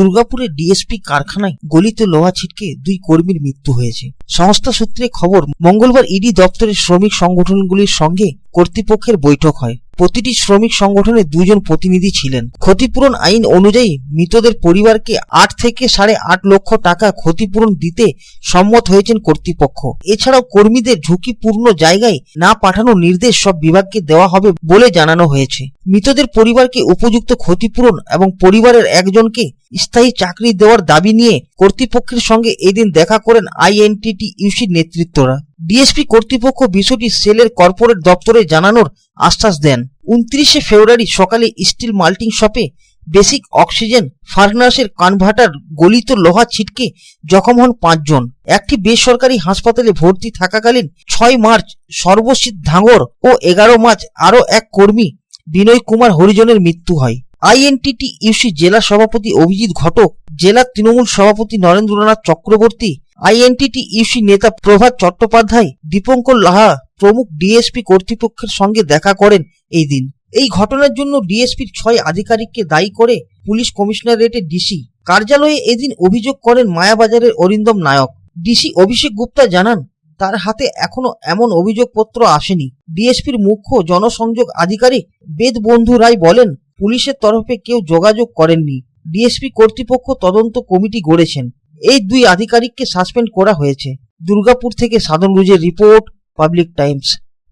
দুর্গাপুরের ডিএসপি কারখানায় গলিত লোহা ছিটকে দুই কর্মীর মৃত্যু হয়েছে। সংস্থা সূত্রে খবর, মঙ্গলবার ইডি দপ্তরের শ্রমিক সংগঠনগুলির সঙ্গে কর্তৃপক্ষের বৈঠক হয়। প্রতিটি শ্রমিক সংগঠনে দুজন প্রতিনিধি ছিলেন। ক্ষতিপূরণ আইন অনুযায়ী মৃতদের পরিবারকে আট থেকে সাড়ে আট লক্ষ টাকা ক্ষতিপূরণ দিতে সম্মত হয়েছেন কর্তৃপক্ষ। এছাড়াও কর্মীদের ঝুঁকিপূর্ণ জায়গায় না পাঠানোর নির্দেশ সব বিভাগকে দেওয়া হবে বলে জানানো হয়েছে। মৃতদের পরিবারকে উপযুক্ত ক্ষতিপূরণ এবং পরিবারের একজনকে স্থায়ী চাকরি দেওয়ার দাবি নিয়ে কর্তৃপক্ষের সঙ্গে এদিন দেখা করেন আইএনটিটি ইউসির নেতৃত্বরা। ডিএসপি কর্তৃপক্ষ বিষয়টি সেলের কর্পোরেট দপ্তরে জানানোর আশ্বাস দেন। উনত্রিশে ফেব্রুয়ারি সকালে স্টিল মাল্টিং শপে বেসিক অক্সিজেন ফার্নাসের কনভার্টার গলিত লোহা ছিটকে জখম হন পাঁচজন। একটি বেসরকারি হাসপাতালে ভর্তি থাকাকালীন ছয় মার্চ সর্বশীত ধাঙ্গর ও এগারো মার্চ আরও এক কর্মী বিনয় কুমার হরিজনের মৃত্যু হয়। আইএনটিটি ইউসি জেলা সভাপতি অভিজিৎ ঘটক, জেলা তৃণমূল সভাপতি নরেন্দ্রনাথ চক্রবর্তী, আইএনটিটি ইউসি নেতা প্রভাত চট্টোপাধ্যায়, দীপঙ্কর লাহা, প্রমুখ ডিএসপি কর্তৃপক্ষের সঙ্গে দেখা করেন এই দিন। এই ঘটনার জন্য ডিএসপির ছয় আধিকারিককে দায়ী করে পুলিশ কমিশনারেটের ডিসি। কার্যালয়ে এদিন অভিযোগ করেন মায়াবাজারের অরিন্দম নায়ক। ডিসি অভিষেক গুপ্তা জানান, তার হাতে এখনও এমন অভিযোগপত্র আসেনি। ডিএসপির মুখ্য জনসংযোগ আধিকারিক বেদ বন্ধু রায় বলেন পুলিশের তরফে কেউ যোগাযোগ করেননি। ডিএসপি কর্তৃপক্ষ তদন্ত কমিটি গড়েছেন। এই দুই আধিকারিককে সাসপেন্ড করা হয়েছে। দুর্গাপুর থেকে সাধন রুজের রিপোর্ট, পাবলিক টাইমস।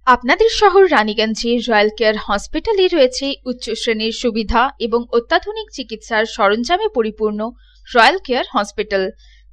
আপনাদের শহর রানীগঞ্জে রয়্যাল কেয়ার হসপিটালে রয়েছে উচ্চ শ্রেণির সুবিধা এবং অত্যাধুনিক চিকিৎসার সরঞ্জামে পরিপূর্ণ রয়্যাল কেয়ার হসপিটাল।